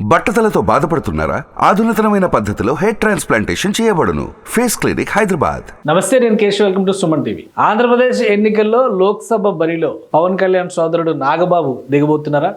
బట్టతలతో బాధపడుతున్నారా? ఆధునితనమైన పద్ధతిలో హెయిర్ ట్రాన్స్ప్లాంటేషన్ చేయబడును. Face clinic Hyderabad. నమస్తే నేను Keshav. Welcome to Suman TV. Andhra Pradesh ఎన్నికల్లో లోక్సభ బరిలో పవన్ కళ్యాణ్ సోదరుడు నాగబాబు దిగబోతున్నారా?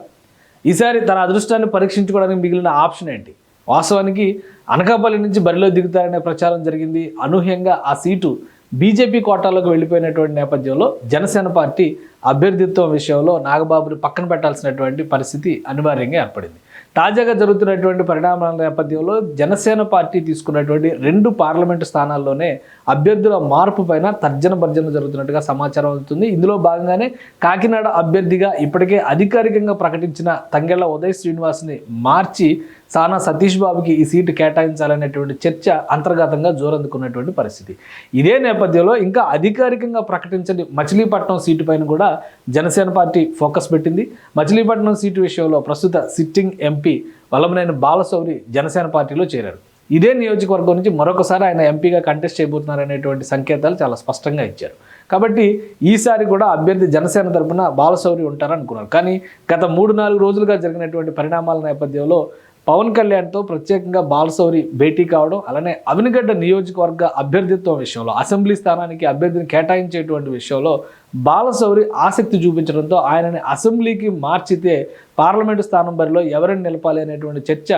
ఈసారి తన అదృష్టాన్ని పరీక్షించుకోవడానికి మిగిలిన ఆప్షన్ ఏంటి? వాస్తవానికి అనకాపల్లి నుంచి బరిలో దిగుతారనే ప్రచారం జరిగింది. అనూహ్యంగా ఆ సీటు బీజేపీ కోటాలోకి వెళ్ళిపోయినటువంటి నేపథ్యంలో జనసేన పార్టీ అభ్యర్థిత్వం విషయంలో నాగబాబుని పక్కన పెట్టాల్సినటువంటి పరిస్థితి అనివార్యంగా ఏర్పడింది. తాజాగా జరుగుతున్నటువంటి పరిణామాల నేపథ్యంలో జనసేన పార్టీ తీసుకున్నటువంటి రెండు పార్లమెంటు స్థానాల్లోనే అభ్యర్థుల మార్పు పైన తర్జన భర్జన జరుగుతున్నట్టుగా సమాచారం అవుతుంది ఇందులో భాగంగానే కాకినాడ అభ్యర్థిగా ఇప్పటికే అధికారికంగా ప్రకటించిన తంగెళ్ళ ఉదయ్ శ్రీనివాస్ని మార్చి సానా సతీష్ బాబుకి ఈ సీటు కేటాయించాలనేటువంటి చర్చ అంతర్గతంగా జోరందుకున్నటువంటి పరిస్థితి. ఇదే నేపథ్యంలో ఇంకా అధికారికంగా ప్రకటించని మచిలీపట్నం సీటు పైన కూడా జనసేన పార్టీ ఫోకస్ పెట్టింది. మచిలీపట్నం సీటు విషయంలో ప్రస్తుత సిట్టింగ్ ఎంపీ వల్లభనేని బాలశౌరి జనసేన పార్టీలో చేరారు. ఇదే నియోజకవర్గం నుంచి మరొకసారి ఆయన ఎంపీగా కంటెస్ట్ చేయబోతున్నారనేటువంటి సంకేతాలు చాలా స్పష్టంగా ఇచ్చారు. కాబట్టి ఈసారి కూడా అభ్యర్థి జనసేన తరపున బాలశౌరి ఉంటారనుకున్నారు. కానీ గత మూడు నాలుగు రోజులుగా జరిగినటువంటి పరిణామాల నేపథ్యంలో పవన్ కళ్యాణ్తో ప్రత్యేకంగా బాలశౌరి భేటీ కావడం అలానే అవినగడ్డ నియోజకవర్గ అభ్యర్థిత్వం విషయంలో అసెంబ్లీ స్థానానికి అభ్యర్థిని కేటాయించేటువంటి విషయంలో బాలశౌరి ఆసక్తి చూపించడంతో ఆయనని అసెంబ్లీకి మార్చితే పార్లమెంటు స్థానం బరిలో ఎవరిని నిలపాలి అనేటువంటి చర్చ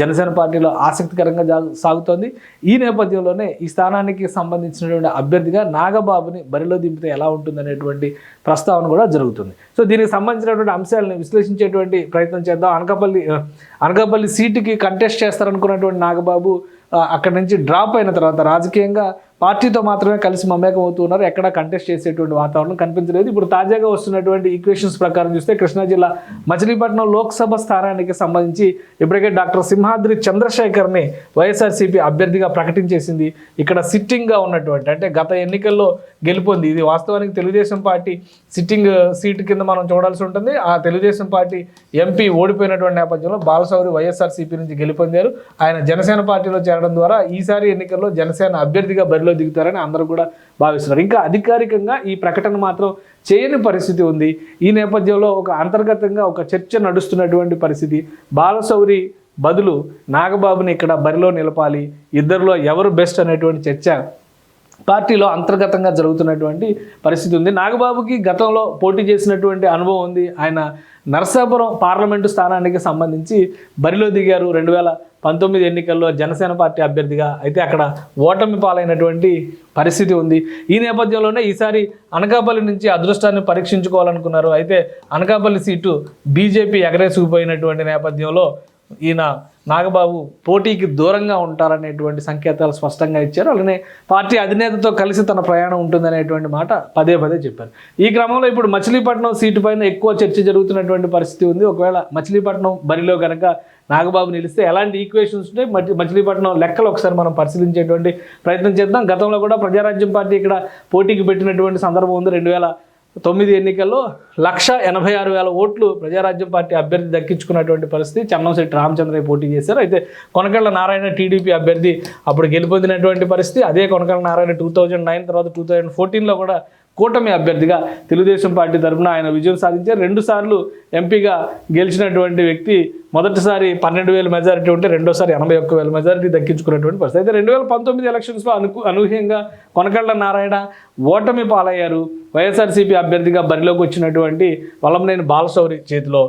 జనసేన పార్టీలో ఆసక్తికరంగా సాగుతోంది. ఈ నేపథ్యంలోనే ఈ స్థానానికి సంబంధించినటువంటి అభ్యర్థిగా నాగబాబుని బరిలో దింపితే ఎలా ఉంటుందనేటువంటి ప్రస్తావన కూడా జరుగుతుంది. సో దీనికి సంబంధించినటువంటి అంశాలను విశ్లేషించేటువంటి ప్రయత్నం చేద్దాం. అనకాపల్లి అనకాపల్లి సీటుకి కంటెస్ట్ చేస్తారనుకున్నటువంటి నాగబాబు అక్కడి నుంచి డ్రాప్ అయిన తర్వాత రాజకీయంగా పార్టీతో మాత్రమే కలిసి మమేకం అవుతున్నారు ఎక్కడ కంటెస్ట్ చేసేటువంటి వాతావరణం కనిపించలేదు. ఇప్పుడు తాజాగా వస్తున్నటువంటి ఈక్వేషన్స్ ప్రకారం చూస్తే కృష్ణా జిల్లా మచిలీపట్నం లోక్సభ స్థానానికి సంబంధించి ఇప్పటికే డాక్టర్ సింహాద్రి చంద్రశేఖర్ని వైఎస్ఆర్సీపీ అభ్యర్థిగా ప్రకటించేసింది. ఇక్కడ సిట్టింగ్గా ఉన్నటువంటి అంటే గత ఎన్నికల్లో గెలుపొంది. ఇది వాస్తవానికి తెలుగుదేశం పార్టీ సిట్టింగ్ సీటు కింద మనం చూడాల్సి ఉంటుంది. ఆ తెలుగుదేశం పార్టీ ఎంపీ ఓడిపోయినటువంటి నేపథ్యంలో బాలసౌరి వైఎస్ఆర్సీపీ నుంచి గెలుపొందారు. ఆయన జనసేన పార్టీలో చేరడం ద్వారా ఈసారి ఎన్నికల్లో జనసేన అభ్యర్థిగా బరిలో దిగుతారని అందరూ కూడా భావిస్తున్నారు. ఇంకా అధికారికంగా ఈ ప్రకటన మాత్రం చేయని పరిస్థితి ఉంది. ఈ నేపథ్యంలో ఒక అంతర్గతంగా ఒక చర్చ నడుస్తున్నటువంటి పరిస్థితి. బాలశౌరి బదులు నాగబాబుని ఇక్కడ బరిలో నిలపాలి. ఇద్దరిలో ఎవరు బెస్ట్ అనేటువంటి చర్చ పార్టీలో అంతర్గతంగా జరుగుతున్నటువంటి పరిస్థితి ఉంది. నాగబాబుకి గతంలో పోటీ చేసినటువంటి అనుభవం ఉంది. ఆయన నరసాపురం పార్లమెంటు స్థానానికి సంబంధించి బరిలో దిగారు రెండు వేల పంతొమ్మిది ఎన్నికల్లో జనసేన పార్టీ అభ్యర్థిగా. అయితే అక్కడ ఓటమి పాలైనటువంటి పరిస్థితి ఉంది. ఈ నేపథ్యంలోనే ఈసారి అనకాపల్లి నుంచి అదృష్టాన్ని పరీక్షించుకోవాలనుకున్నారు. అయితే అనకాపల్లి సీటు బీజేపీ ఎగరేసుకుపోయినటువంటి నేపథ్యంలో ఈయన నాగబాబు పోటీకి దూరంగా ఉంటారనేటువంటి సంకేతాలు స్పష్టంగా ఇచ్చారు. అలానే పార్టీ అధినేతతో కలిసి తన ప్రయాణం ఉంటుందనేటువంటి మాట పదే పదే చెప్పారు. ఈ క్రమంలో ఇప్పుడు మచిలీపట్నం సీటు పైన ఎక్కువ చర్చ జరుగుతున్నటువంటి పరిస్థితి ఉంది. ఒకవేళ మచిలీపట్నం బరిలో కనుక నాగబాబు నిలిస్తే ఎలాంటి ఈక్వేషన్స్ ఉంటే మచి మచిలీపట్నం లెక్కలు ఒకసారి మనం పరిశీలించేటువంటి ప్రయత్నం చేద్దాం. గతంలో కూడా ప్రజారాజ్యం పార్టీ ఇక్కడ పోటీకి పెట్టినటువంటి సందర్భం ఉంది. రెండు వేల తొమ్మిది ఎన్నికల్లో లక్ష ఎనభై ఆరు వేల ఓట్లు ప్రజారాజ్యం పార్టీ అభ్యర్థి దక్కించుకున్నటువంటి పరిస్థితి. చెన్నంశెట్టి రామచంద్రయ్య పోటీ చేశారు. అయితే కొనకళ్ళ నారాయణ టీడీపీ అభ్యర్థి అప్పుడు గెలుపొందినటువంటి పరిస్థితి. అదే Konakalla Narayana two thousand nine తర్వాత టూ థౌజండ్ ఫోర్టీన్లో కూడా కూటమి అభ్యర్థిగా తెలుగుదేశం పార్టీ తరఫున ఆయన విజయం సాధించారు. రెండుసార్లు ఎంపీగా గెలిచినటువంటి వ్యక్తి మొదటిసారి పన్నెండు వేల మెజారిటీ ఉంటే రెండోసారి ఎనభై ఒక్క వేల మెజారిటీ దక్కించుకున్నటువంటి పరిస్థితి. అయితే రెండు వేల పంతొమ్మిది ఎలక్షన్స్లో అను అనూహ్యంగా కొనకళ్ళ నారాయణ ఓటమి పాలయ్యారు. వైఎస్ఆర్సీపీ అభ్యర్థిగా బరిలోకి వచ్చినటువంటి వలంనేని బాలశౌరి చేతిలో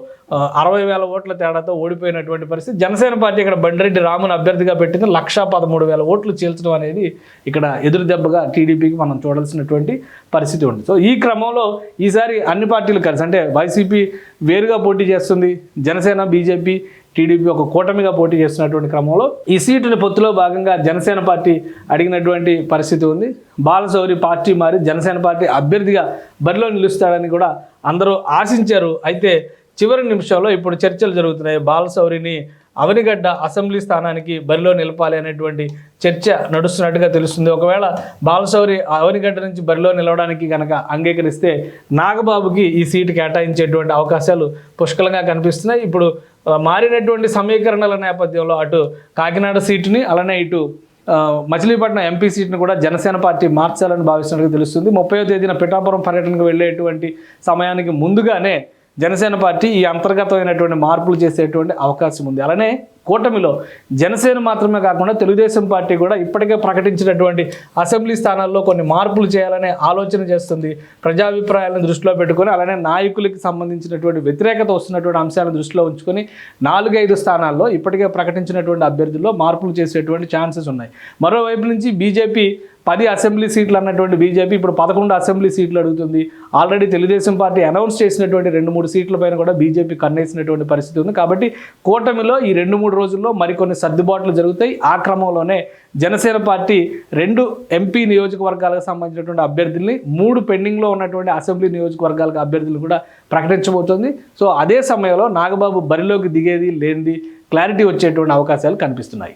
అరవై వేల ఓట్ల తేడాతో ఓడిపోయినటువంటి పరిస్థితి. జనసేన పార్టీ ఇక్కడ బండిరెడ్డి రామును అభ్యర్థిగా పెట్టింది. లక్షా పదమూడు వేల ఓట్లు చీల్చడం అనేది ఇక్కడ ఎదురు దెబ్బగా టీడీపీకి మనం చూడాల్సినటువంటి పరిస్థితి ఉంది. సో ఈ క్రమంలో ఈసారి అన్ని పార్టీలు కలిసి అంటే వైసీపీ వేరుగా పోటీ చేస్తుంది జనసేన బీజేపీ టీడీపీ ఒక కూటమిగా పోటీ చేస్తున్నటువంటి క్రమంలో ఈ సీటుని పొత్తులో భాగంగా జనసేన పార్టీ అడిగినటువంటి పరిస్థితి ఉంది. బాలశౌరి పార్టీ మారి జనసేన పార్టీ అభ్యర్థిగా బరిలో నిలుస్తాడని కూడా అందరూ ఆశించారు. అయితే చివరి నిమిషంలో ఇప్పుడు చర్చలు జరుగుతున్నాయి. బాలశౌరిని అవనిగడ్డ అసెంబ్లీ స్థానానికి బరిలో నిలపాలి అనేటువంటి చర్చ నడుస్తున్నట్టుగా తెలుస్తుంది. ఒకవేళ బాలశౌరి అవనిగడ్డ నుంచి బరిలో నిలవడానికి కనుక అంగీకరిస్తే నాగబాబుకి ఈ సీటు కేటాయించేటువంటి అవకాశాలు పుష్కలంగా కనిపిస్తున్నాయి. ఇప్పుడు మారినటువంటి సమీకరణల నేపథ్యంలో అటు కాకినాడ సీటుని అలానే ఇటు మచిలీపట్నం ఎంపీ సీట్ను కూడా జనసేన పార్టీ మార్చాలని భావిస్తున్నట్టు తెలుస్తుంది. ముప్పయో తేదీన పిఠాపురం పర్యటనకు వెళ్ళేటువంటి సమయానికి ముందుగానే జనసేన పార్టీ ఈ అంతర్గతమైనటువంటి మార్పులు చేసేటువంటి అవకాశం ఉంది. అలానే కూటమిలో జనసేన మాత్రమే కాకుండా తెలుగుదేశం పార్టీ కూడా ఇప్పటికే ప్రకటించినటువంటి అసెంబ్లీ స్థానాల్లో కొన్ని మార్పులు చేయాలనే ఆలోచన చేస్తుంది. ప్రజాభిప్రాయాలను దృష్టిలో పెట్టుకొని అలానే నాయకులకి సంబంధించినటువంటి వ్యతిరేకత వస్తున్నటువంటి అంశాలను దృష్టిలో ఉంచుకొని నాలుగైదు స్థానాల్లో ఇప్పటికే ప్రకటించినటువంటి అభ్యర్థుల్లో మార్పులు చేసేటువంటి ఛాన్సెస్ ఉన్నాయి. మరోవైపు నుంచి బీజేపీ పది అసెంబ్లీ సీట్లు అన్నటువంటి బీజేపీ ఇప్పుడు పదకొండు అసెంబ్లీ సీట్లు అడుగుతుంది. ఆల్రెడీ తెలుగుదేశం పార్టీ అనౌన్స్ చేసినటువంటి రెండు మూడు సీట్ల పైన కూడా బీజేపీ కన్నేసినటువంటి పరిస్థితి ఉంది. కాబట్టి కూటమిలో ఈ రెండు మూడు రోజుల్లో మరికొన్ని సర్దుబాట్లు జరుగుతాయి. ఆ క్రమంలోనే జనసేన పార్టీ రెండు ఎంపీ నియోజకవర్గాలకు సంబంధించినటువంటి అభ్యర్థుల్ని మూడు పెండింగ్లో ఉన్నటువంటి అసెంబ్లీ నియోజకవర్గాలకు అభ్యర్థులు కూడా ప్రకటించబోతోంది. సో అదే సమయంలో నాగబాబు బరిలోకి దిగేది లేనిది క్లారిటీ వచ్చేటువంటి అవకాశాలు కనిపిస్తున్నాయి.